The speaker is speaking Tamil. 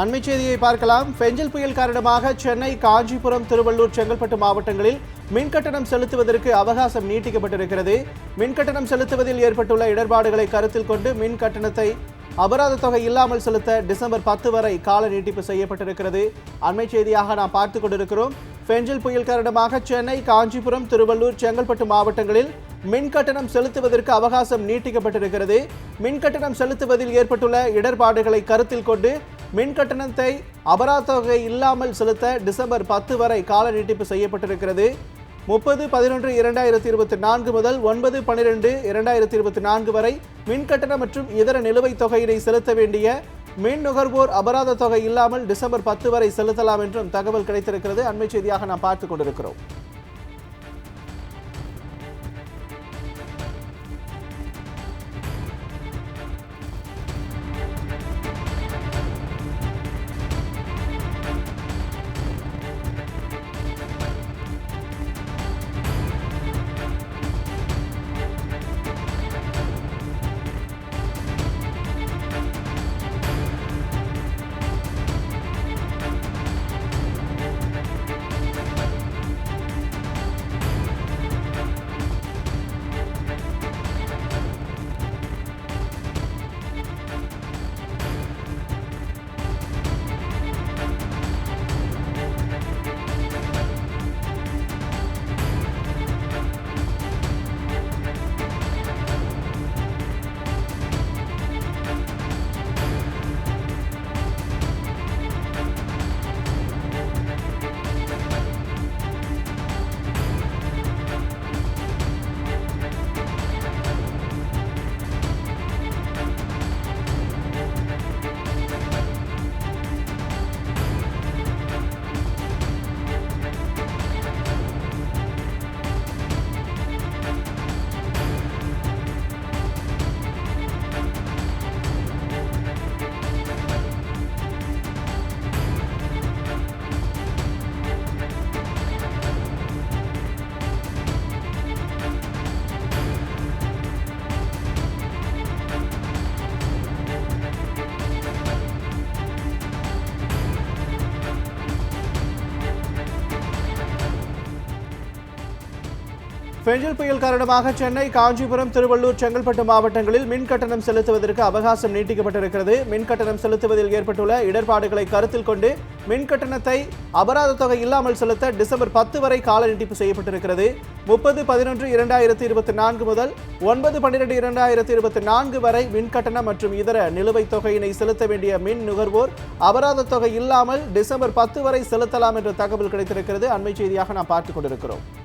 அண்மை செய்தியை பார்க்கலாம். பெஞ்சல் புயல் காரணமாக சென்னை காஞ்சிபுரம் திருவள்ளூர் செங்கல்பட்டு மாவட்டங்களில் மின்கட்டணம் செலுத்துவதற்கு அவகாசம் நீட்டிக்கப்பட்டிருக்கிறது. மின்கட்டணம் செலுத்துவதில் ஏற்பட்டுள்ள இடர்பாடுகளை கருத்தில் கொண்டு மின் கட்டணத்தை அபராத தொகை இல்லாமல் செலுத்த டிசம்பர் பத்து வரை கால நீட்டிப்பு செய்யப்பட்டிருக்கிறது. அண்மை செய்தியாக நாம் பார்த்து கொண்டிருக்கிறோம். பெஞ்சல் புயல் காரணமாக சென்னை காஞ்சிபுரம் திருவள்ளூர் செங்கல்பட்டு மாவட்டங்களில் மின் கட்டணம் செலுத்துவதற்கு அவகாசம் நீட்டிக்கப்பட்டிருக்கிறது. மின் கட்டணம் செலுத்துவதில் ஏற்பட்டுள்ள இடர்பாடுகளை கருத்தில் கொண்டு மின் கட்டணத்தை அபராத தொகை இல்லாமல் செலுத்த டிசம்பர் பத்து வரை கால நீட்டிப்பு செய்யப்பட்டிருக்கிறது. முப்பது பதினொன்று இரண்டாயிரத்தி இருபத்தி நான்கு முதல் ஒன்பது பன்னிரெண்டு இரண்டாயிரத்தி இருபத்தி நான்கு வரை மின் கட்டணம் மற்றும் இதர நிலுவைத் தொகையினை செலுத்த வேண்டிய மின் நுகர்வோர் அபராத தொகை இல்லாமல் டிசம்பர் பத்து வரை செலுத்தலாம் என்றும் தகவல் கிடைத்திருக்கிறது. அண்மை செய்தியாக நாம் பார்த்துக் கொண்டிருக்கிறோம். பெஞ்சல் புயல் காரணமாக சென்னை காஞ்சிபுரம் திருவள்ளூர் செங்கல்பட்டு மாவட்டங்களில் மின் கட்டணம் செலுத்துவதற்கு அவகாசம் நீட்டிக்கப்பட்டிருக்கிறது. மின் கட்டணம் செலுத்துவதில் ஏற்பட்டுள்ள இடர்பாடுகளை கருத்தில் கொண்டு மின் கட்டணத்தை அபராத தொகை இல்லாமல் செலுத்த டிசம்பர் பத்து வரை கால நீட்டிப்பு செய்யப்பட்டிருக்கிறது. முப்பது பதினொன்று இரண்டாயிரத்தி இருபத்தி நான்கு முதல் ஒன்பது பன்னிரெண்டு இரண்டாயிரத்தி இருபத்தி நான்கு வரை மின் கட்டணம் மற்றும் இதர நிலுவைத் தொகையினை செலுத்த வேண்டிய மின் நுகர்வோர் அபராத தொகை இல்லாமல் டிசம்பர் பத்து வரை செலுத்தலாம் என்ற தகவல் கிடைத்திருக்கிறது. அண்மை செய்தியாக நாம் பார்த்துக் கொண்டிருக்கிறோம்.